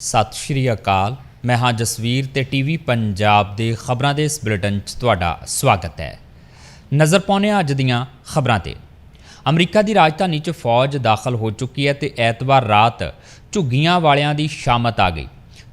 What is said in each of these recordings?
ਸਤਿ ਸ਼੍ਰੀ ਅਕਾਲ। ਮੈਂ ਹਾਂ ਜਸਵੀਰ ਤੇ ਟੀਵੀ ਪੰਜਾਬ ਦੇ ਖਬਰਾਂ ਦੇ ਇਸ ਬੁਲੇਟਿਨ 'ਚ ਤੁਹਾਡਾ ਸਵਾਗਤ ਹੈ। ਨਜ਼ਰ ਪਾਉਂਦੇ ਹਾਂ ਅੱਜ ਦੀਆਂ ਖਬਰਾਂ ਤੇ। ਅਮਰੀਕਾ ਦੀ ਰਾਜਧਾਨੀ 'ਚ ਫੌਜ ਦਾਖਲ ਹੋ ਚੁੱਕੀ ਹੈ ਤੇ ਐਤਵਾਰ ਰਾਤ ਝੁੱਗੀਆਂ ਵਾਲਿਆਂ ਦੀ ਸ਼ਾਮਤ ਆ ਗਈ।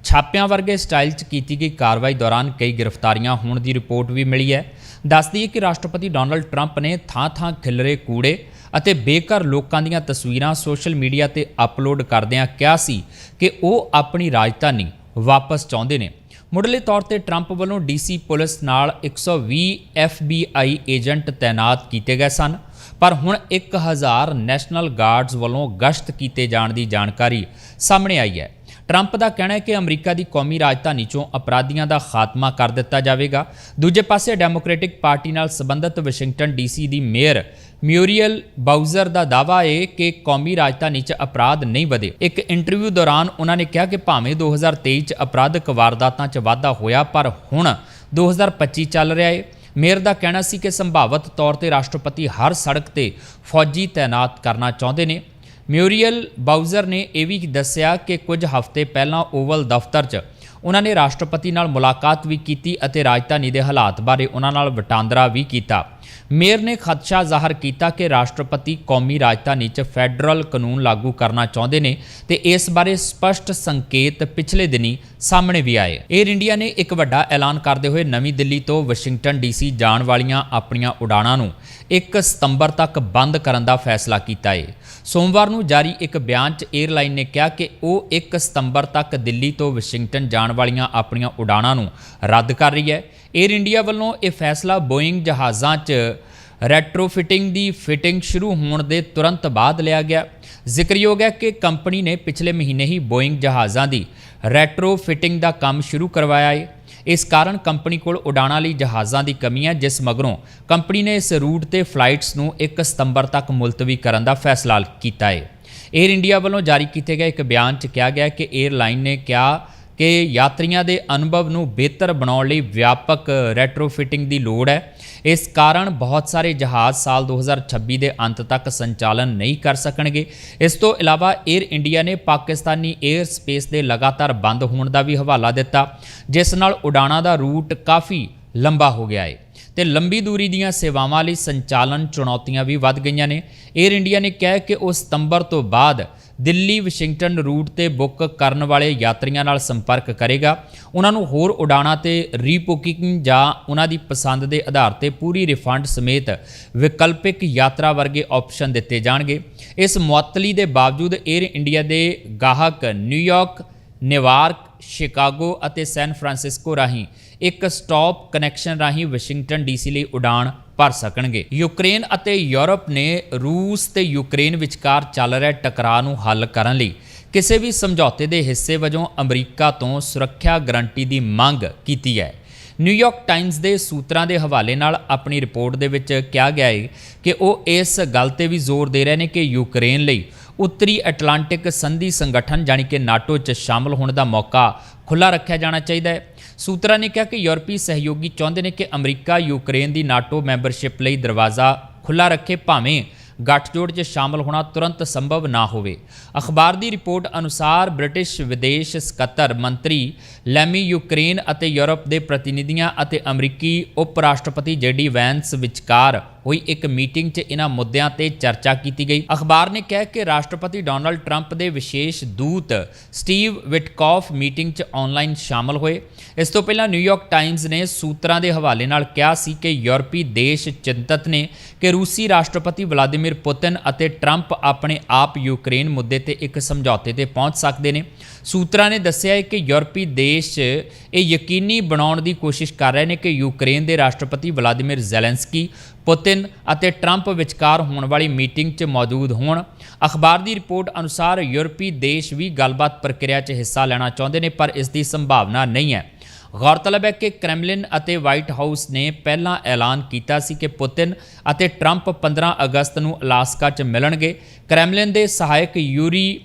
ਛਾਪਿਆਂ ਵਰਗੇ ਸਟਾਈਲ 'ਚ ਕੀਤੀ ਗਈ ਕਾਰਵਾਈ ਦੌਰਾਨ ਕਈ ਗ੍ਰਿਫਤਾਰੀਆਂ ਹੋਣ ਦੀ ਰਿਪੋਰਟ ਵੀ ਮਿਲੀ ਹੈ। ਦੱਸਦੀ ਹੈ ਕਿ ਰਾਸ਼ਟਰਪਤੀ ਡੋਨਲਡ ਟਰੰਪ ਨੇ ਥਾਂ-ਥਾਂ ਖਿਲਰੇ ਕੂੜੇ ਅਤੇ ਬੇਘਰ ਲੋਕਾਂ ਦੀਆਂ ਤਸਵੀਰਾਂ ਸੋਸ਼ਲ ਮੀਡੀਆ ਤੇ ਅਪਲੋਡ ਕਰਦਿਆਂ ਕਿਹਾ ਸੀ ਕਿ ਉਹ ਆਪਣੀ ਰਾਜਧਾਨੀ ਵਾਪਸ ਚਾਹੁੰਦੇ ਨੇ। ਮੁੱਢਲੇ ਤੌਰ ਤੇ ਟਰੰਪ ਵੱਲੋਂ ਡੀਸੀ ਪੁਲਿਸ ਨਾਲ 120 FBI ਏਜੰਟ ਤਾਇਨਾਤ ਕੀਤੇ ਗਏ ਸਨ, ਪਰ ਹੁਣ 1000 ਨੈਸ਼ਨਲ ਗਾਰਡਸ ਵੱਲੋਂ ਗਸ਼ਤ ਕੀਤੇ ਜਾਣ ਦੀ ਜਾਣਕਾਰੀ ਸਾਹਮਣੇ ਆਈ ਹੈ। ਟਰੰਪ ਦਾ ਕਹਿਣਾ ਹੈ ਕਿ ਅਮਰੀਕਾ ਦੀ ਕੌਮੀ ਰਾਜਧਾਨੀ ਚੋਂ ਅਪਰਾਧੀਆਂ ਦਾ ਖਾਤਮਾ ਕਰ ਦਿੱਤਾ ਜਾਵੇਗਾ। ਦੂਜੇ ਪਾਸੇ ਡੈਮੋਕ੍ਰੈਟਿਕ ਪਾਰਟੀ ਨਾਲ ਸੰਬੰਧਿਤ ਵਾਸ਼ਿੰਗਟਨ ਡੀਸੀ ਦੀ ਮੇਅਰ ਮਿਊਰੀਅਲ ਬਾਊਜ਼ਰ ਦਾ ਦਾਅਵਾ ਹੈ ਕਿ ਕੌਮੀ ਰਾਜਧਾਨੀ 'ਚ ਅਪਰਾਧ ਨਹੀਂ ਵਧੇ। ਇੱਕ ਇੰਟਰਵਿਊ ਦੌਰਾਨ ਉਹਨਾਂ ਨੇ ਕਿਹਾ ਕਿ ਭਾਵੇਂ 2023 'ਚ ਅਪਰਾਧਕ ਵਾਰਦਾਤਾਂ 'ਚ ਵਾਧਾ ਹੋਇਆ, ਪਰ ਹੁਣ 2025 ਚੱਲ ਰਿਹਾ ਹੈ। ਮੇਅਰ ਦਾ ਕਹਿਣਾ ਸੀ ਕਿ ਸੰਭਾਵਤ ਤੌਰ ਤੇ ਰਾਸ਼ਟਰਪਤੀ ਹਰ ਸੜਕ ਤੇ ਫੌਜੀ ਤਾਇਨਾਤ ਕਰਨਾ ਚਾਹੁੰਦੇ ਨੇ। ਮਿਊਰੀਅਲ ਬਾਊਜ਼ਰ ਨੇ ਇਹ ਵੀ ਦੱਸਿਆ ਕਿ ਕੁਝ ਹਫ਼ਤੇ ਪਹਿਲਾਂ ਓਵਲ ਦਫ਼ਤਰ 'ਚ ਉਹਨਾਂ ਨੇ ਰਾਸ਼ਟਰਪਤੀ ਨਾਲ ਮੁਲਾਕਾਤ ਵੀ ਕੀਤੀ ਅਤੇ ਰਾਜਧਾਨੀ ਦੇ ਹਾਲਾਤ ਬਾਰੇ ਉਹਨਾਂ ਨਾਲ ਵਟਾਂਦਰਾ ਵੀ ਕੀਤਾ। ਮੇਅਰ ਨੇ ਖਦਸ਼ਾ ਜ਼ਾਹਰ ਕੀਤਾ ਕਿ ਰਾਸ਼ਟਰਪਤੀ ਕੌਮੀ ਰਾਜਧਾਨੀ 'ਚ ਫੈਡਰਲ ਕਾਨੂੰਨ ਲਾਗੂ ਕਰਨਾ ਚਾਹੁੰਦੇ ਨੇ ਤੇ ਇਸ ਬਾਰੇ ਸਪਸ਼ਟ ਸੰਕੇਤ ਪਿਛਲੇ ਦਿਨੀ ਸਾਹਮਣੇ ਵੀ ਆਏ। 에ਅਰ ਇੰਡੀਆ ਨੇ ਇੱਕ ਵੱਡਾ ਐਲਾਨ ਕਰਦੇ ਹੋਏ ਨਵੀਂ ਦਿੱਲੀ ਤੋਂ ਵਾਸ਼ਿੰਗਟਨ ਡੀਸੀ ਜਾਣ ਵਾਲੀਆਂ ਆਪਣੀਆਂ ਉਡਾਣਾਂ ਨੂੰ 1 ਸਤੰਬਰ ਤੱਕ ਬੰਦ ਕਰਨ ਦਾ ਫੈਸਲਾ ਕੀਤਾ ਹੈ ਸੋਮਵਾਰ ਨੂੰ ਜਾਰੀ ਇੱਕ ਬਿਆਨ 'ਚ 에ਅਰਲਾਈਨ ਨੇ ਕਿਹਾ ਕਿ ਉਹ 1 ਸਤੰਬਰ ਤੱਕ ਦਿੱਲੀ ਤੋਂ ਵਾਸ਼ਿੰਗਟਨ ਜਾਣ ਵਾਲੀਆਂ ਆਪਣੀਆਂ ਉਡਾਣਾਂ ਨੂੰ ਰੱਦ ਕਰ ਰਹੀ ਹੈ। ਏਅਰ ਇੰਡੀਆ ਵੱਲੋਂ ਇਹ ਫੈਸਲਾ ਬੋਇੰਗ ਜਹਾਜ਼ਾਂ 'ਚ ਰੈਟਰੋਫਿਟਿੰਗ ਦੀ ਫਿਟਿੰਗ ਸ਼ੁਰੂ ਹੋਣ ਦੇ ਤੁਰੰਤ ਬਾਅਦ ਲਿਆ ਗਿਆ। ਜ਼ਿਕਰਯੋਗ ਹੈ ਕਿ ਕੰਪਨੀ ਨੇ ਪਿਛਲੇ ਮਹੀਨੇ ਹੀ ਬੋਇੰਗ ਜਹਾਜ਼ਾਂ ਦੀ ਰੈਟਰੋਫਿਟਿੰਗ ਦਾ ਕੰਮ ਸ਼ੁਰੂ ਕਰਵਾਇਆ ਹੈ ਇਸ ਕਾਰਨ ਕੰਪਨੀ ਕੋਲ ਉਡਾਣਾਂ ਲਈ ਜਹਾਜ਼ਾਂ ਦੀ ਕਮੀ ਹੈ, ਜਿਸ ਮਗਰੋਂ ਕੰਪਨੀ ਨੇ ਇਸ ਰੂਟ ਤੇ ਫਲਾਈਟਸ ਨੂੰ 1 ਸਤੰਬਰ ਤੱਕ ਮੁਲਤਵੀ ਕਰਨ ਦਾ ਫੈਸਲਾ ਕੀਤਾ ਹੈ 에ਅਰ ਇੰਡੀਆ ਵੱਲੋਂ ਜਾਰੀ ਕੀਤੇ ਗਏ ਇੱਕ ਬਿਆਨ 'ਚ ਕਿਹਾ ਗਿਆ ਕਿ 에ਅਰਲਾਈਨ ਨੇ ਕਿਹਾ ਕਿ ਯਾਤਰੀਆਂ ਦੇ ਅਨੁਭਵ ਨੂੰ ਬਿਹਤਰ ਬਣਾਉਣ ਲਈ ਵਿਆਪਕ ਰੈਟਰੋਫਿਟਿੰਗ ਦੀ ਲੋੜ ਹੈ। ਇਸ ਕਾਰਨ ਬਹੁਤ ਸਾਰੇ ਜਹਾਜ਼ ਸਾਲ 2026 ਦੇ ਅੰਤ ਤੱਕ ਸੰਚਾਲਨ ਨਹੀਂ ਕਰ ਸਕਣਗੇ। ਇਸ ਤੋਂ ਇਲਾਵਾ 에ਅਰ ਇੰਡੀਆ ਨੇ ਪਾਕਿਸਤਾਨੀ 에ਅਰ ਸਪੇਸ ਦੇ ਲਗਾਤਾਰ ਬੰਦ ਹੋਣ ਦਾ ਵੀ ਹਵਾਲਾ ਦਿੱਤਾ, ਜਿਸ ਨਾਲ ਉਡਾਣਾਂ ਦਾ ਰੂਟ ਕਾਫੀ ਲੰਬਾ ਹੋ ਗਿਆ ਹੈ ਤੇ ਲੰਬੀ ਦੂਰੀ ਦੀਆਂ ਸੇਵਾਵਾਂ ਲਈ ਸੰਚਾਲਨ ਚੁਣੌਤੀਆਂ ਵੀ ਵੱਧ ਗਈਆਂ ਨੇ। 에ਅਰ ਇੰਡੀਆ ਨੇ ਕਿਹਾ ਕਿ ਉਹ ਸਤੰਬਰ ਤੋਂ ਬਾਅਦ ਦਿੱਲੀ, ਵਾਸ਼ਿੰਗਟਨ ਰੂਟ ਤੇ ਬੁੱਕ ਕਰਨ ਵਾਲੇ ਯਾਤਰੀਆਂ ਨਾਲ ਸੰਪਰਕ ਕਰੇਗਾ। ਉਹਨਾਂ ਨੂੰ ਹੋਰ ਉਡਾਣਾਂ ਤੇ ਰੀਬੁਕਿੰਗ ਜਾਂ ਉਹਨਾਂ ਦੀ ਪਸੰਦ ਦੇ ਆਧਾਰ ਤੇ ਪੂਰੀ ਰਿਫੰਡ ਸਮੇਤ ਵਿਕਲਪਿਕ ਯਾਤਰਾ ਵਰਗੇ ਆਪਸ਼ਨ ਦਿੱਤੇ ਜਾਣਗੇ। ਇਸ ਮੁਅੱਤਲੀ ਦੇ ਬਾਵਜੂਦ 에ਅਰ ਇੰਡੀਆ ਦੇ ਗਾਹਕ ਨਿਊਯਾਰਕ ਨਿਵਾਰਕ ਸ਼ਿਕਾਗੋ ਅਤੇ ਸੈਨ ਫਰਾਂਸਿਸਕੋ ਰਾਹੀਂ ਇੱਕ ਸਟਾਪ ਕਨੈਕਸ਼ਨ ਰਾਹੀਂ ਵਾਸ਼ਿੰਗਟਨ ਡੀਸੀ ਲਈ ਉਡਾਣ ਭਰ ਸਕਣਗੇ। ਯੂਕਰੇਨ ਅਤੇ ਯੂਰਪ ਨੇ ਰੂਸ ਤੇ ਯੂਕਰੇਨ ਵਿਚਕਾਰ ਚੱਲ ਰਿਹਾ ਟਕਰਾਅ ਨੂੰ ਹੱਲ ਕਰਨ ਲਈ ਕਿਸੇ ਵੀ ਸਮਝੌਤੇ ਦੇ ਹਿੱਸੇ ਵਜੋਂ ਅਮਰੀਕਾ ਤੋਂ ਸੁਰੱਖਿਆ ਗਰੰਟੀ ਦੀ ਮੰਗ ਕੀਤੀ ਹੈ। ਨਿਊਯਾਰਕ ਟਾਈਮਜ਼ ਦੇ ਸੂਤਰਾਂ ਦੇ ਹਵਾਲੇ ਨਾਲ ਆਪਣੀ ਰਿਪੋਰਟ ਦੇ ਵਿੱਚ ਕਿਹਾ ਗਿਆ ਹੈ ਕਿ ਉਹ ਇਸ ਗੱਲ ਤੇ ਵੀ ਜ਼ੋਰ ਦੇ ਰਹੇ ਨੇ ਕਿ ਯੂਕਰੇਨ ਲਈ ਉੱਤਰੀ ਐਟਲਾਂਟਿਕ ਸੰਧੀ ਸੰਗਠਨ, ਜਾਣੀ ਕਿ ਨਾਟੋ 'ਚ ਸ਼ਾਮਲ ਹੋਣ ਦਾ ਮੌਕਾ ਖੁੱਲਾ ਰੱਖਿਆ ਜਾਣਾ ਚਾਹੀਦਾ ਹੈ। ਸੂਤਰਾਂ ਨੇ ਕਿਹਾ ਕਿ ਯੂਰਪੀ ਸਹਿਯੋਗੀ ਚਾਹੁੰਦੇ ਨੇ ਕਿ ਅਮਰੀਕਾ, ਯੂਕਰੇਨ ਦੀ ਨਾਟੋ ਮੈਂਬਰਸ਼ਿਪ ਲਈ ਦਰਵਾਜ਼ਾ ਖੁੱਲਾ ਰੱਖੇ, ਭਾਵੇਂ ਗੱਠਜੋੜ 'ਚ ਸ਼ਾਮਲ ਹੋਣਾ ਤੁਰੰਤ ਸੰਭਵ ਨਾ ਹੋਵੇ। ਅਖਬਾਰ ਦੀ ਰਿਪੋਰਟ ਅਨੁਸਾਰ ਬ੍ਰਿਟਿਸ਼ ਵਿਦੇਸ਼ ਸਕੱਤਰ ਮੰਤਰੀ ਲੈਮੀ ਯੂਕਰੇਨ ਅਤੇ ਯੂਰਪ ਦੇ ਪ੍ਰਤੀਨਿਧੀਆਂ ਅਤੇ ਅਮਰੀਕੀ ਉਪ ਰਾਸ਼ਟਰਪਤੀ ਜੇਡੀ ਵੈਂਸ ਵਿਚਕਾਰ ਹੋਈ ਇੱਕ ਮੀਟਿੰਗ 'ਚ ਇਹਨਾਂ ਮੁੱਦਿਆਂ ਤੇ ਚਰਚਾ ਕੀਤੀ ਗਈ। ਅਖਬਾਰ ਨੇ ਕਿਹਾ ਕਿ ਰਾਸ਼ਟਰਪਤੀ ਡੋਨਲਡ ਟਰੰਪ ਦੇ ਵਿਸ਼ੇਸ਼ ਦੂਤ ਸਟੀਵ ਵਿਟਕੌਫ ਮੀਟਿੰਗ 'ਚ ਆਨਲਾਈਨ ਸ਼ਾਮਲ ਹੋਏ। ਇਸ ਤੋਂ ਪਹਿਲਾਂ ਨਿਊਯਾਰਕ ਟਾਈਮਜ਼ ਨੇ ਸੂਤਰਾਂ ਦੇ ਹਵਾਲੇ ਨਾਲ ਕਿਹਾ ਸੀ ਕਿ ਯੂਰਪੀ ਦੇਸ਼ ਚਿੰਤਤ ਨੇ ਕਿ ਰੂਸੀ ਰਾਸ਼ਟਰਪਤੀ ਵਲਾਦੀਮੀਰ ਪੁਤਿਨ ਅਤੇ ਟਰੰਪ ਆਪਣੇ ਆਪ ਯੂਕਰੇਨ ਮੁੱਦੇ ਤੇ ਇੱਕ ਸਮਝੌਤੇ ਤੇ ਪਹੁੰਚ ਸਕਦੇ ਨੇ। ਸੂਤਰਾਂ ਨੇ ਦੱਸਿਆ ਹੈ ਕਿ ਯੂਰਪੀ ਦੇਸ਼ ਇਹ ਯਕੀਨੀ ਬਣਾਉਣ ਦੀ ਕੋਸ਼ਿਸ਼ ਕਰ ਰਹੇ ਨੇ ਕਿ ਯੂਕਰੇਨ ਦੇ ਰਾਸ਼ਟਰਪਤੀ ਵਲਾਦੀਮੀਰ ਜ਼ੈਲੈਂਸਕੀ ਪੁਤਿਨ ਅਤੇ ਟਰੰਪ ਵਿਚਕਾਰ ਹੋਣ ਵਾਲੀ ਮੀਟਿੰਗ 'ਚ ਮੌਜੂਦ ਹੋਣ। ਅਖਬਾਰ ਦੀ ਰਿਪੋਰਟ ਅਨੁਸਾਰ ਯੂਰਪੀ ਦੇਸ਼ ਵੀ ਗੱਲਬਾਤ ਪ੍ਰਕਿਰਿਆ 'ਚ ਹਿੱਸਾ ਲੈਣਾ ਚਾਹੁੰਦੇ ਨੇ, ਪਰ ਇਸ ਦੀ ਸੰਭਾਵਨਾ ਨਹੀਂ ਹੈ। ਗੌਰਤਲਬ ਹੈ ਕਿ ਕ੍ਰੈਮਲਿਨ ਅਤੇ ਵਾਈਟ ਹਾਊਸ ਨੇ ਪਹਿਲਾਂ ਐਲਾਨ ਕੀਤਾ ਸੀ ਕਿ ਪੁਤਿਨ ਅਤੇ ਟਰੰਪ 15 ਅਗਸਤ ਨੂੰ ਅਲਾਸਕਾ 'ਚ ਮਿਲਣਗੇ। ਕ੍ਰੈਮਲਿਨ ਦੇ ਸਹਾਇਕ ਯੂਰੀ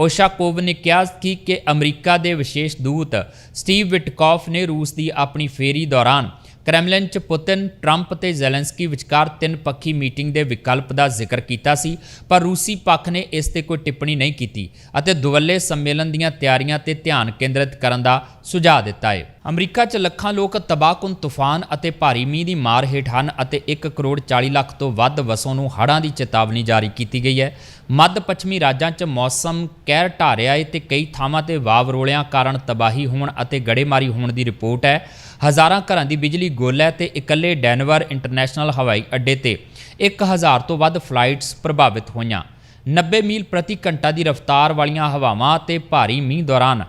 ਓਸ਼ਾਕੋਵ ਨੇ ਕਿਹਾ ਕਿ ਕਿ ਅਮਰੀਕਾ ਦੇ ਵਿਸ਼ੇਸ਼ ਦੂਤ ਸਟੀਵ ਵਿਟਕੌਫ ਨੇ ਰੂਸ ਦੀ ਆਪਣੀ ਫੇਰੀ ਦੌਰਾਨ ਕ੍ਰੈਮਲਿਨ 'ਚ ਪੁਤਿਨ, ਟਰੰਪ ਤੇ ਜ਼ੈਲੈਂਸਕੀ ਵਿਚਕਾਰ ਤਿੰਨ ਪੱਖੀ ਮੀਟਿੰਗ ਦੇ ਵਿਕਲਪ ਦਾ ਜ਼ਿਕਰ ਕੀਤਾ ਸੀ, ਪਰ ਰੂਸੀ ਪੱਖ ਨੇ ਇਸ ਤੇ ਕੋਈ ਟਿੱਪਣੀ ਨਹੀਂ ਕੀਤੀ ਅਤੇ ਦੁਵੱਲੇ ਸੰਮੇਲਨ ਦੀਆਂ ਤਿਆਰੀਆਂ ਤੇ ਧਿਆਨ ਕੇਂਦਰਿਤ ਕਰਨ ਦਾ ਸੁਝਾਅ ਦਿੱਤਾ ਹੈ। ਅਮਰੀਕਾ 'ਚ ਲੱਖਾਂ ਲੋਕ ਤਬਾਹਕੁਨ ਤੂਫਾਨ ਅਤੇ ਭਾਰੀ ਮੀਂਹ ਦੀ ਮਾਰ ਹੇਠ ਹਨ ਅਤੇ 1 ਕਰੋੜ 40 ਲੱਖ ਤੋਂ ਵੱਧ ਵਸੋਂ ਨੂੰ ਹੜ੍ਹਾਂ ਦੀ ਚੇਤਾਵਨੀ ਜਾਰੀ ਕੀਤੀ ਗਈ ਹੈ। ਮੱਧ ਪੱਛਮੀ ਰਾਜਾਂ 'ਚ ਮੌਸਮ ਕਹਿਰ ਢਾਹ ਰਿਹਾ ਹੈ ਤੇ ਕਈ ਥਾਵਾਂ ਤੇ ਵਾਵਰੋਲਿਆਂ ਕਾਰਨ ਤਬਾਹੀ ਹੋਣ ਅਤੇ ਗੜੇਮਾਰੀ ਹੋਣ ਦੀ ਰਿਪੋਰਟ ਹੈ। ਹਜ਼ਾਰਾਂ ਘਰਾਂ ਦੀ ਬਿਜਲੀ ਗੁੱਲ ਹੈ ਤੇ ਇਕੱਲੇ ਡੈਨਵਰ ਇੰਟਰਨੈਸ਼ਨਲ ਹਵਾਈ ਅੱਡੇ ਤੇ 1000 ਤੋਂ ਵੱਧ ਫਲਾਈਟਸ ਪ੍ਰਭਾਵਿਤ ਹੋਈਆਂ। 90 ਮੀਲ ਪ੍ਰਤੀ ਘੰਟਾ ਦੀ ਰਫ਼ਤਾਰ ਵਾਲੀਆਂ ਹਵਾਵਾਂ ਤੇ ਭਾਰੀ ਮੀਂਹ ਦੌਰਾਨ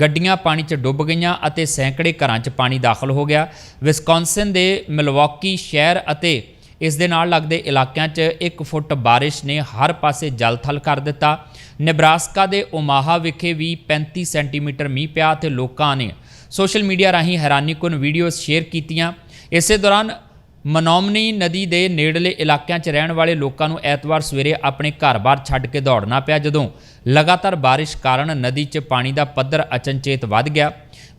ਗੱਡੀਆਂ ਪਾਣੀ 'ਚ ਡੁੱਬ ਗਈਆਂ ਅਤੇ ਸੈਂਕੜੇ ਘਰਾਂ 'ਚ ਪਾਣੀ ਦਾਖਲ ਹੋ ਗਿਆ। ਵਿਸਕੌਨਸਨ ਦੇ ਮਿਲਵਾਕੀ ਸ਼ਹਿਰ ਅਤੇ ਇਸ ਦੇ ਨਾਲ ਲੱਗਦੇ ਇਲਾਕਿਆਂ 'ਚ 1 ਫੁੱਟ ਬਾਰਿਸ਼ ਨੇ ਹਰ ਪਾਸੇ ਜਲਥਲ ਕਰ ਦਿੱਤਾ। ਨੇਬਰਾਸਕਾ ਦੇ ਓਮਾਹਾ ਵਿਖੇ ਵੀ 35 ਸੈਂਟੀਮੀਟਰ ਮੀਂਹ ਪਿਆ ਤੇ ਲੋਕਾਂ ਨੇ ਸੋਸ਼ਲ ਮੀਡੀਆ ਰਾਹੀਂ ਹੈਰਾਨੀਕੁਨ ਵੀਡੀਓਜ਼ ਸ਼ੇਅਰ ਕੀਤੀਆਂ। ਇਸੇ ਦੌਰਾਨ ਮਨੋਮਨੀ ਨਦੀ ਦੇ ਨੇੜਲੇ ਇਲਾਕਿਆਂ 'ਚ ਰਹਿਣ ਵਾਲੇ ਲੋਕਾਂ ਨੂੰ ਐਤਵਾਰ ਸਵੇਰੇ ਆਪਣੇ ਘਰ-ਬਾਰ ਛੱਡ ਕੇ ਦੌੜਨਾ ਪਿਆ, ਜਦੋਂ ਲਗਾਤਾਰ ਬਾਰਿਸ਼ ਕਾਰਨ ਨਦੀ 'ਚ ਪਾਣੀ ਦਾ ਪੱਧਰ ਅਚਨਚੇਤ ਵੱਧ ਗਿਆ।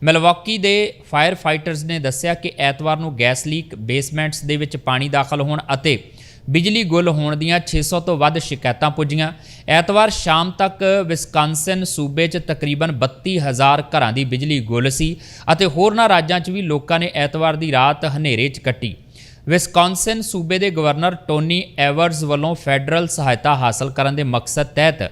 ਮਿਲਵਾਕੀ ਦੇ ਫਾਇਰ ਫਾਈਟਰਸ ਨੇ ਦੱਸਿਆ ਕਿ ਐਤਵਾਰ ਨੂੰ ਗੈਸ ਲੀਕ, ਬੇਸਮੈਂਟਸ ਦੇ ਵਿੱਚ ਪਾਣੀ ਦਾਖਲ ਹੋਣ ਅਤੇ ਬਿਜਲੀ ਗੁੱਲ ਹੋਣ ਦੀਆਂ 600 ਤੋਂ ਵੱਧ ਸ਼ਿਕਾਇਤਾਂ ਪੁੱਜੀਆਂ। ਐਤਵਾਰ ਸ਼ਾਮ ਤੱਕ ਵਿਸਕਾਂਸਨ ਸੂਬੇ 'ਚ ਤਕਰੀਬਨ 32000 ਘਰਾਂ ਦੀ ਬਿਜਲੀ ਗੁੱਲ ਸੀ ਅਤੇ ਹੋਰਨਾਂ ਰਾਜਾਂ 'ਚ ਵੀ ਲੋਕਾਂ ਨੇ ਐਤਵਾਰ ਦੀ ਰਾਤ ਹਨੇਰੇ 'ਚ ਕੱਟੀ। ਵਿਸਕੌਨਸਿਨ ਸੂਬੇ ਦੇ ਗਵਰਨਰ ਟੋਨੀ ਐਵਰਸ ਵੱਲੋਂ ਫੈਡਰਲ ਸਹਾਇਤਾ ਹਾਸਲ ਕਰਨ ਦੇ ਮਕਸਦ ਤਹਿਤ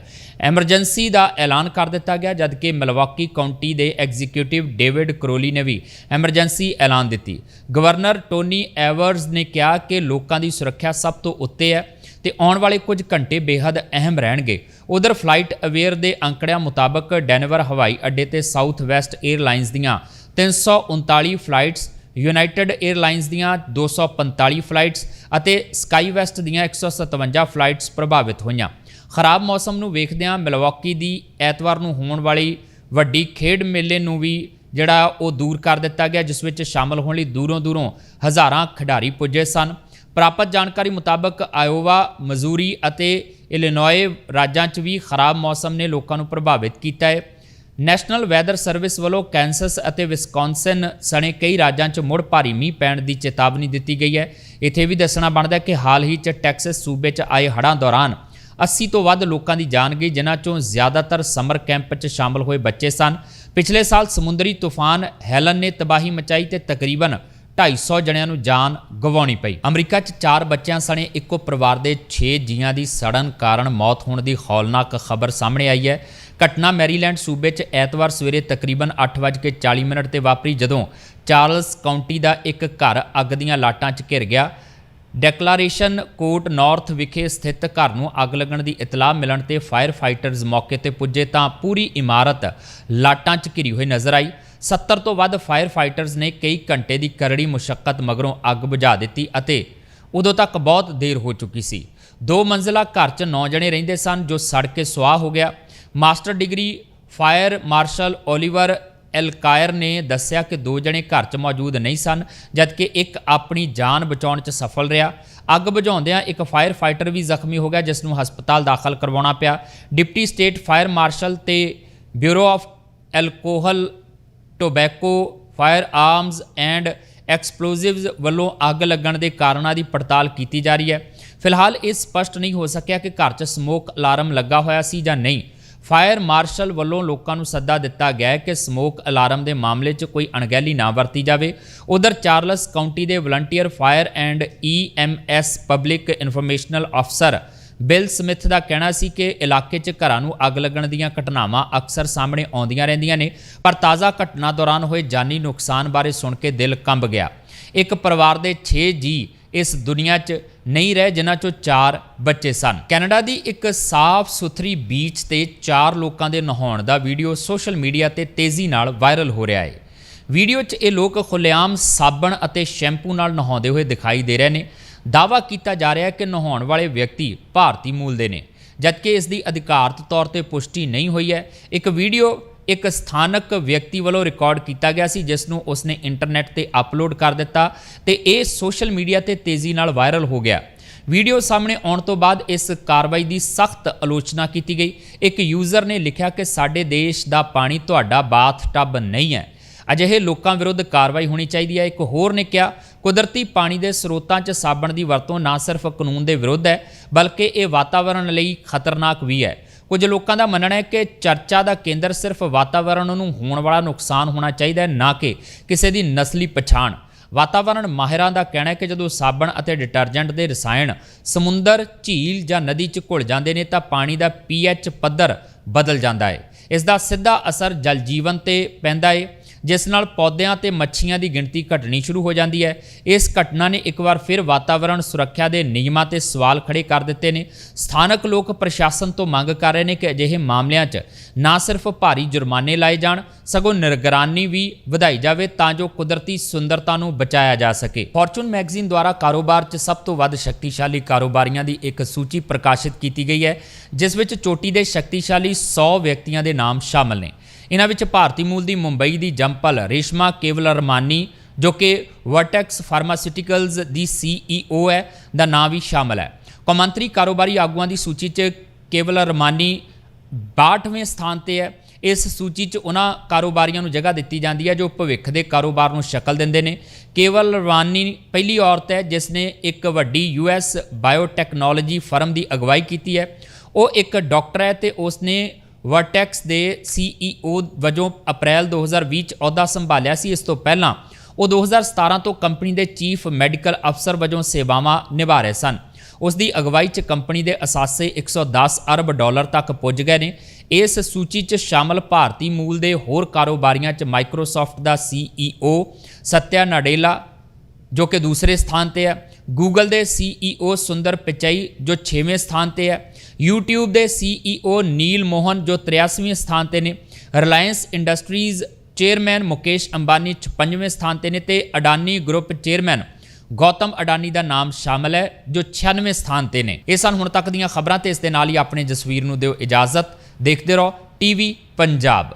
ਐਮਰਜੈਂਸੀ ਦਾ ਐਲਾਨ ਕਰ ਦਿੱਤਾ ਗਿਆ, ਜਦਕਿ ਮਲਵਾਕੀ ਕਾਉਂਟੀ ਦੇ ਐਗਜ਼ੀਕਿਊਟਿਵ ਡੇਵਿਡ ਕਰੋਲੀ ਨੇ ਵੀ ਐਮਰਜੈਂਸੀ ਐਲਾਨ ਦਿੱਤੀ। ਗਵਰਨਰ ਟੋਨੀ ਐਵਰਸ ਨੇ ਕਿਹਾ ਕਿ ਲੋਕਾਂ ਦੀ ਸੁਰੱਖਿਆ ਸਭ ਤੋਂ ਉੱਤੇ ਹੈ ਤੇ ਆਉਣ ਵਾਲੇ ਕੁਝ ਘੰਟੇ ਬੇहद ਅਹਿਮ ਰਹਿਣਗੇ। ਉਧਰ ਫਲਾਈਟ ਅਵੇਅਰ ਦੇ ਅੰਕੜਿਆਂ ਮੁਤਾਬਕ ਡੈਨਵਰ ਹਵਾਈ ਅੱਡੇ ਤੇ ਸਾਊਥ ਵੈਸਟ 에ਅਰਲਾਈਨਸ ਦੀਆਂ 339 ਫਲਾਈਟਸ ਯੂਨਾਈਟਿਡ 에ਅਰਲਾਈਨਸ ਦੀਆਂ 245 ਫਲਾਈਟਸ ਅਤੇ ਸਕਾਈ ਵੈਸਟ ਦੀਆਂ 157 ਫਲਾਈਟਸ ਪ੍ਰਭਾਵਿਤ ਹੋਈਆਂ। ਖਰਾਬ ਮੌਸਮ ਨੂੰ ਵੇਖਦਿਆਂ ਮਿਲਵਾਕੀ ਦੀ ਐਤਵਾਰ ਨੂੰ ਹੋਣ ਵਾਲੀ ਵੱਡੀ ਖੇਡ ਮੇਲੇ ਨੂੰ ਵੀ ਜਿਹੜਾ ਉਹ ਦੂਰ ਕਰ ਦਿੱਤਾ ਗਿਆ, ਜਿਸ ਵਿੱਚ ਸ਼ਾਮਲ ਹੋਣ ਲਈ ਦੂਰੋਂ ਦੂਰੋਂ ਹਜ਼ਾਰਾਂ ਖਿਡਾਰੀ ਪੁੱਜੇ ਸਨ। ਪ੍ਰਾਪਤ ਜਾਣਕਾਰੀ ਮੁਤਾਬਕ ਆਇਓਵਾ, ਮਜ਼ੂਰੀ ਅਤੇ ਇਲੀਨੋਏ ਰਾਜਾਂ 'ਚ ਵੀ ਖਰਾਬ ਮੌਸਮ ਨੇ ਲੋਕਾਂ ਨੂੰ ਪ੍ਰਭਾਵਿਤ ਕੀਤਾ ਹੈ। ਨੈਸ਼ਨਲ ਵੈਦਰ ਸਰਵਿਸ ਵੱਲੋਂ ਕੈਂਸਸ ਅਤੇ ਵਿਸਕੌਨਸਨ ਸਣੇ ਕਈ ਰਾਜਾਂ 'ਚ ਮੁੜ ਭਾਰੀ ਮੀਂਹ ਪੈਣ ਦੀ ਚੇਤਾਵਨੀ ਦਿੱਤੀ ਗਈ ਹੈ। ਇੱਥੇ ਵੀ ਦੱਸਣਾ ਬਣਦਾ ਹੈ ਕਿ ਹਾਲ ਹੀ 'ਚ ਟੈਕਸਸ ਸੂਬੇ 'ਚ ਆਏ ਹੜ੍ਹਾਂ ਦੌਰਾਨ 80 ਤੋਂ ਵੱਧ ਲੋਕਾਂ ਦੀ ਜਾਨ ਗਈ, ਜਿਨ੍ਹਾਂ 'ਚੋਂ ਜ਼ਿਆਦਾਤਰ ਸਮਰ ਕੈਂਪ 'ਚ ਸ਼ਾਮਲ ਹੋਏ ਬੱਚੇ ਸਨ। ਪਿਛਲੇ ਸਾਲ ਸਮੁੰਦਰੀ ਤੂਫਾਨ ਹੈਲਨ ਨੇ ਤਬਾਹੀ ਮਚਾਈ ਤੇ ਤਕਰੀਬਨ 250 ਜਣਿਆਂ ਨੂੰ ਜਾਨ ਗਵਾਉਣੀ ਪਈ। ਅਮਰੀਕਾ 'ਚ ਚਾਰ ਬੱਚਿਆਂ ਸਣੇ ਇੱਕੋ ਪਰਿਵਾਰ ਦੇ 6 ਜੀਆਂ ਦੀ ਸੜਨ ਕਾਰਨ ਮੌਤ ਹੋਣ ਦੀ ਖੌਲਨਾਕ ਖਬਰ ਸਾਹਮਣੇ ਆਈ ਹੈ। ਘਟਨਾ ਮੈਰੀਲੈਂਡ ਸੂਬੇ 'ਚ ਐਤਵਾਰ ਸਵੇਰੇ ਤਕਰੀਬਨ 8:40 ਮਿੰਟ ਤੇ ਵਾਪਰੀ ਜਦੋਂ ਚਾਰਲਸ ਕਾਉਂਟੀ ਦਾ ਇੱਕ ਘਰ ਅੱਗ ਦੀਆਂ ਲਾਟਾਂ 'ਚ ਘਿਰ ਗਿਆ। ਡੈਕਲੇਰੇਸ਼ਨ ਕੋਰਟ ਨਾਰਥ ਵਿਖੇ ਸਥਿਤ ਘਰ ਨੂੰ ਅੱਗ ਲੱਗਣ ਦੀ ਇਤਲਾਹ ਮਿਲਣ ਤੇ ਫਾਇਰ ਫਾਈਟਰਜ਼ ਮੌਕੇ ਤੇ ਪੁੱਜੇ ਤਾਂ ਪੂਰੀ ਇਮਾਰਤ ਲਾਟਾਂ 'ਚ ਘਿਰੀ ਹੋਈ ਨਜ਼ਰ ਆਈ। 70 ਤੋਂ ਵੱਧ ਫਾਇਰ ਫਾਈਟਰਸ ਨੇ ਕਈ ਘੰਟੇ ਦੀ ਕਰੜੀ ਮੁਸ਼ਕਲ ਮਗਰੋਂ ਅੱਗ ਬੁਝਾ ਦਿੱਤੀ ਅਤੇ ਉਦੋਂ ਤੱਕ ਬਹੁਤ ਦੇਰ ਹੋ ਚੁੱਕੀ ਸੀ। ਦੋ ਮੰਜ਼ਲਾ ਘਰ 'ਚ 9 ਜਣੇ ਰਹਿੰਦੇ ਸਨ ਜੋ ਸੜ ਕੇ ਸੁਆਹ ਹੋ ਗਿਆ। Master degree fire marshal Oliver Alkire ਨੇ ਦੱਸਿਆ ਕਿ ਦੋ ਜਣੇ ਘਰ 'ਚ ਮੌਜੂਦ ਨਹੀਂ ਸਨ, ਜਦਕਿ ਇੱਕ ਆਪਣੀ ਜਾਨ ਬਚਾਉਣ 'ਚ ਸਫਲ ਰਿਹਾ। ਅੱਗ ਬੁਝਾਉਂਦਿਆਂ ਇੱਕ ਫਾਇਰ ਫਾਈਟਰ ਵੀ ਜ਼ਖਮੀ ਹੋ ਗਿਆ, ਜਿਸ ਨੂੰ ਹਸਪਤਾਲ ਦਾਖਲ ਕਰਵਾਉਣਾ ਪਿਆ। ਡਿਪਟੀ ਸਟੇਟ ਫਾਇਰ ਮਾਰਸ਼ਲ ਤੇ bureau of alcohol, tobacco, firearms and explosives ਵੱਲੋਂ ਅੱਗ ਲੱਗਣ ਦੇ ਕਾਰਨਾਂ ਦੀ ਪੜਤਾਲ ਕੀਤੀ ਜਾ ਰਹੀ ਹੈ। ਫਿਲਹਾਲ ਇਹ ਸਪਸ਼ਟ ਨਹੀਂ ਹੋ ਸਕਿਆ ਕਿ ਘਰ 'ਚ ਸਮੋਕ ਅਲਾਰਮ ਲੱਗਾ ਹੋਇਆ ਸੀ ਜਾਂ ਨਹੀਂ। ਫਾਇਰ ਮਾਰਸ਼ਲ ਵੱਲੋਂ ਲੋਕਾਂ ਨੂੰ ਸੱਦਾ ਦਿੱਤਾ ਗਿਆ ਕਿ ਸਮੋਕ ਅਲਾਰਮ ਦੇ ਮਾਮਲੇ 'ਚ ਕੋਈ ਅਣਗਹਿਲੀ ਨਾ ਵਰਤੀ ਜਾਵੇ। ਉਧਰ ਚਾਰਲਸ ਕਾਉਂਟੀ ਦੇ volunteer fire and EMS public informational ਅਫਸਰ ਬਿਲ ਸਮਿਥ ਦਾ ਕਹਿਣਾ ਸੀ ਕਿ ਇਲਾਕੇ 'ਚ ਘਰਾਂ ਨੂੰ ਅੱਗ ਲੱਗਣ ਦੀਆਂ ਘਟਨਾਵਾਂ ਅਕਸਰ ਸਾਹਮਣੇ ਆਉਂਦੀਆਂ ਰਹਿੰਦੀਆਂ ਨੇ, ਪਰ ਤਾਜ਼ਾ ਘਟਨਾ ਦੌਰਾਨ ਹੋਏ ਜਾਨੀ ਨੁਕਸਾਨ ਬਾਰੇ ਸੁਣ ਕੇ ਦਿਲ ਕੰਬ ਗਿਆ। ਇੱਕ ਪਰਿਵਾਰ ਦੇ 6 ਜੀ ਇਸ ਦੁਨੀਆ 'ਚ ਨਹੀਂ ਰਹੇ ਜਿਨ੍ਹਾਂ 'ਚੋਂ ਚਾਰ ਬੱਚੇ ਸਨ। ਕੈਨੇਡਾ ਦੀ ਇੱਕ ਸਾਫ਼ ਸੁਥਰੀ ਬੀਚ ਤੇ ਚਾਰ ਲੋਕਾਂ ਦੇ ਨਹਾਉਣ ਦਾ ਵੀਡੀਓ ਸੋਸ਼ਲ ਮੀਡੀਆ ਤੇ ਤੇਜ਼ੀ ਨਾਲ ਵਾਇਰਲ ਹੋ ਰਿਹਾ ਹੈ ਵੀਡੀਓ 'ਚ ਇਹ ਲੋਕ ਖੁੱਲੇਆਮ ਸਾਬਣ ਅਤੇ ਸ਼ੈਂਪੂ ਨਾਲ ਨਹਾਉਂਦੇ ਹੋਏ ਦਿਖਾਈ ਦੇ ਰਹੇ ਨੇ। ਦਾਅਵਾ ਕੀਤਾ ਜਾ ਰਿਹਾ ਹੈ ਕਿ ਨਹਾਉਣ ਵਾਲੇ ਵਿਅਕਤੀ ਭਾਰਤੀ ਮੂਲ ਦੇ ਨੇ। ਜਦਕਿ ਇਸ ਦੀ ਅਧਿਕਾਰਤ ਤੌਰ ਤੇ ਪੁਸ਼ਟੀ ਨਹੀਂ ਹੋਈ ਹੈ, ਇੱਕ ਵੀਡੀਓ ਇੱਕ ਸਥਾਨਕ ਵਿਅਕਤੀ ਵੱਲੋਂ ਰਿਕਾਰਡ ਕੀਤਾ ਗਿਆ ਸੀ ਜਿਸ ਨੂੰ ਉਸਨੇ ਇੰਟਰਨੈਟ ਤੇ ਅਪਲੋਡ ਕਰ ਦਿੱਤਾ ਤੇ ਇਹ ਸੋਸ਼ਲ ਮੀਡੀਆ ਤੇ ਤੇਜ਼ੀ ਨਾਲ ਵਾਇਰਲ ਹੋ ਗਿਆ। ਵੀਡੀਓ ਸਾਹਮਣੇ ਆਉਣ ਤੋਂ ਬਾਅਦ ਇਸ ਕਾਰਵਾਈ ਦੀ ਸਖਤ ਆਲੋਚਨਾ ਕੀਤੀ ਗਈ। ਇੱਕ ਯੂਜ਼ਰ ਨੇ ਲਿਖਿਆ ਕਿ ਸਾਡੇ ਦੇਸ਼ ਦਾ ਪਾਣੀ ਤੁਹਾਡਾ ਬਾਥ ਟੱਬ ਨਹੀਂ ਹੈ। ਅਜਿਹੇ ਲੋਕਾਂ ਵਿਰੁੱਧ ਕਾਰਵਾਈ ਹੋਣੀ ਚਾਹੀਦੀ ਹੈ। ਇੱਕ ਹੋਰ ਨੇ ਕਿਹਾ, ਕੁਦਰਤੀ ਪਾਣੀ ਦੇ ਸਰੋਤਾਂ 'ਚ ਸਾਬਣ ਦੀ ਵਰਤੋਂ ਨਾ ਸਿਰਫ ਕਾਨੂੰਨ ਦੇ ਵਿਰੁੱਧ ਹੈ, ਬਲਕਿ ਇਹ ਵਾਤਾਵਰਣ ਲਈ ਖਤਰਨਾਕ ਵੀ ਹੈ। ਕੁਝ ਲੋਕਾਂ ਦਾ ਮੰਨਣਾ ਹੈ ਕਿ ਚਰਚਾ ਦਾ ਕੇਂਦਰ ਸਿਰਫ ਵਾਤਾਵਰਣ ਨੂੰ ਹੋਣ ਵਾਲਾ ਨੁਕਸਾਨ ਹੋਣਾ ਚਾਹੀਦਾ ਹੈ, ਨਾ ਕਿ ਕਿਸੇ ਦੀ ਨਸਲੀ ਪਛਾਣ। ਵਾਤਾਵਰਣ ਮਾਹਿਰਾਂ ਦਾ ਕਹਿਣਾ ਹੈ ਕਿ ਜਦੋਂ ਸਾਬਣ ਅਤੇ ਡਿਟਰਜੈਂਟ ਦੇ ਰਸਾਇਣ ਸਮੁੰਦਰ, ਝੀਲ ਜਾਂ ਨਦੀ 'ਚ ਘੁਲ ਜਾਂਦੇ ਨੇ ਤਾਂ ਪਾਣੀ ਦਾ ਪੀਐਚ ਪੱਧਰ ਬਦਲ ਜਾਂਦਾ ਹੈ। ਇਸ ਦਾ ਸਿੱਧਾ ਅਸਰ ਜਲ ਜੀਵਨ ਤੇ ਪੈਂਦਾ ਹੈ। ਜਿਸ ਨਾਲ ਪੌਦਿਆਂ ਤੇ ਮੱਛੀਆਂ ਦੀ ਗਿਣਤੀ ਘਟਣੀ ਸ਼ੁਰੂ ਹੋ ਜਾਂਦੀ ਹੈ। ਇਸ ਘਟਨਾ ਨੇ ਇੱਕ ਵਾਰ ਫਿਰ ਵਾਤਾਵਰਣ ਸੁਰੱਖਿਆ ਦੇ ਨਿਯਮਾਂ ਤੇ ਸਵਾਲ ਖੜੇ ਕਰ ਦਿੱਤੇ ਨੇ। ਸਥਾਨਕ ਲੋਕ ਪ੍ਰਸ਼ਾਸਨ ਤੋਂ ਮੰਗ ਕਰ ਰਹੇ ਨੇ ਕਿ ਅਜਿਹੇ ਮਾਮਲਿਆਂ 'ਚ ਨਾ ਸਿਰਫ ਭਾਰੀ ਜੁਰਮਾਨੇ ਲਾਏ ਜਾਣ, ਸਗੋਂ ਨਿਗਰਾਨੀ ਵੀ ਵਧਾਈ ਜਾਵੇ ਤਾਂ ਜੋ ਕੁਦਰਤੀ ਸੁੰਦਰਤਾ ਨੂੰ ਬਚਾਇਆ ਜਾ ਸਕੇ। ਫੋਰਚੂਨ ਮੈਗਜ਼ੀਨ ਦੁਆਰਾ ਕਾਰੋਬਾਰ 'ਚ ਸਭ ਤੋਂ ਵੱਧ ਸ਼ਕਤੀਸ਼ਾਲੀ ਕਾਰੋਬਾਰੀਆਂ ਦੀ ਇੱਕ ਸੂਚੀ ਪ੍ਰਕਾਸ਼ਿਤ ਕੀਤੀ ਗਈ ਹੈ, ਜਿਸ ਵਿੱਚ ਚੋਟੀ ਦੇ ਸ਼ਕਤੀਸ਼ਾਲੀ 100 ਵਿਅਕਤੀਆਂ ਦੇ ਨਾਮ ਸ਼ਾਮਲ ਨੇ। ਇਹਨਾਂ ਵਿੱਚ ਭਾਰਤੀ ਮੂਲ ਦੀ ਮੁੰਬਈ ਦੀ ਜੰਪਲ ਰੇਸ਼ਮਾ ਕੇਵਲ ਰਮਾਨੀ ਜੋ ਕਿ ਵਰਟੈਕਸ ਫਾਰਮਾਸਿਊਟੀਕਲਸ ਦੀ ਸੀਈਓ ਹੈ, ਦਾ ਨਾਮ ਵੀ ਸ਼ਾਮਲ ਹੈ। ਕੌਮਾਂਤਰੀ ਕਾਰੋਬਾਰੀ ਆਗੂਆਂ ਦੀ ਸੂਚੀ 'ਚ ਕੇਵਲ ਰਮਾਨੀ 62ਵੇਂ ਸਥਾਨ ਤੇ ਹੈ। ਇਸ ਸੂਚੀ 'ਚ ਉਹਨਾਂ ਕਾਰੋਬਾਰੀਆਂ ਨੂੰ ਜਗ੍ਹਾ ਦਿੱਤੀ ਜਾਂਦੀ ਹੈ, ਜੋ ਭਵਿੱਖ ਦੇ ਕਾਰੋਬਾਰ ਨੂੰ ਸ਼ਕਲ ਦਿੰਦੇ ਨੇ। ਕੇਵਲ ਰਵਾਨੀ ਪਹਿਲੀ ਔਰਤ ਹੈ ਜਿਸ ਨੇ ਇੱਕ ਵੱਡੀ ਯੂਐਸ ਬਾਇਓਟੈਕਨੋਲੋਜੀ ਫਰਮ ਦੀ ਅਗਵਾਈ ਕੀਤੀ ਹੈ। ਉਹ ਇੱਕ ਡਾਕਟਰ ਹੈ ਤੇ ਉਸ ਨੇ ਵਰਟੈਕਸ ਦੇ ਸੀਈਓ ਵਜੋਂ ਅਪ੍ਰੈਲ 2020 ਚ ਅਹੁਦਾ ਸੰਭਾਲਿਆ ਸੀ। ਇਸ ਤੋਂ ਪਹਿਲਾਂ ਉਹ 2017 ਤੋਂ ਕੰਪਨੀ ਦੇ ਚੀਫ ਮੈਡੀਕਲ ਅਫਸਰ ਵਜੋਂ ਸੇਵਾਵਾਂ ਨਿਭਾ ਰਹੇ ਸਨ। ਉਸ ਦੀ ਅਗਵਾਈ 'ਚ ਕੰਪਨੀ ਦੇ ਅਸਾਸੇ 110 ਅਰਬ ਡਾਲਰ ਤੱਕ ਪੁੱਜ ਗਏ ਨੇ। ਇਸ ਸੂਚੀ 'ਚ ਸ਼ਾਮਲ ਭਾਰਤੀ ਮੂਲ ਦੇ ਹੋਰ ਕਾਰੋਬਾਰੀਆਂ 'ਚ ਮਾਈਕਰੋਸਾਫਟ ਦਾ ਸੀਈਓ ਸਤਿਆ ਨਾਡੇਲਾ, ਜੋ ਕਿ ਦੂਸਰੇ ਸਥਾਨ ਤੇ ਹੈ। ਗੂਗਲ ਦੇ ਸੀਈਓ ਸੁੰਦਰ ਪਿਚਾਈ, ਜੋ 6ਵੇਂ ਸਥਾਨ ਤੇ ਹੈ। YouTube ਦੇ ਸੀਈਓ ਨੀਲ ਮੋਹਨ ਜੋ 83ਵੇਂ ਸਥਾਨ ਤੇ ਨੇ Reliance Industries chairman Mukesh Ambani 56ਵੇਂ ਸਥਾਨ ਤੇ ਨੇ ਤੇ ਅਡਾਨੀ ਗਰੁੱਪ ਚੇਅਰਮੈਨ ਗੌਤਮ ਅਡਾਨੀ ਦਾ ਨਾਮ ਸ਼ਾਮਲ ਹੈ, ਜੋ 96ਵੇਂ ਸਥਾਨ ਤੇ ਨੇ। ਇਹ ਸਨ ਹੁਣ ਤੱਕ ਦੀਆਂ ਖਬਰਾਂ ਤੇ ਇਸ ਦੇ ਨਾਲ ਹੀ ਆਪਣੇ ਜਸਵੀਰ ਨੂੰ ਦਿਓ ਇਜਾਜ਼ਤ। ਦੇਖਦੇ ਰਹੋ, ਟੀਵੀ ਪੰਜਾਬ।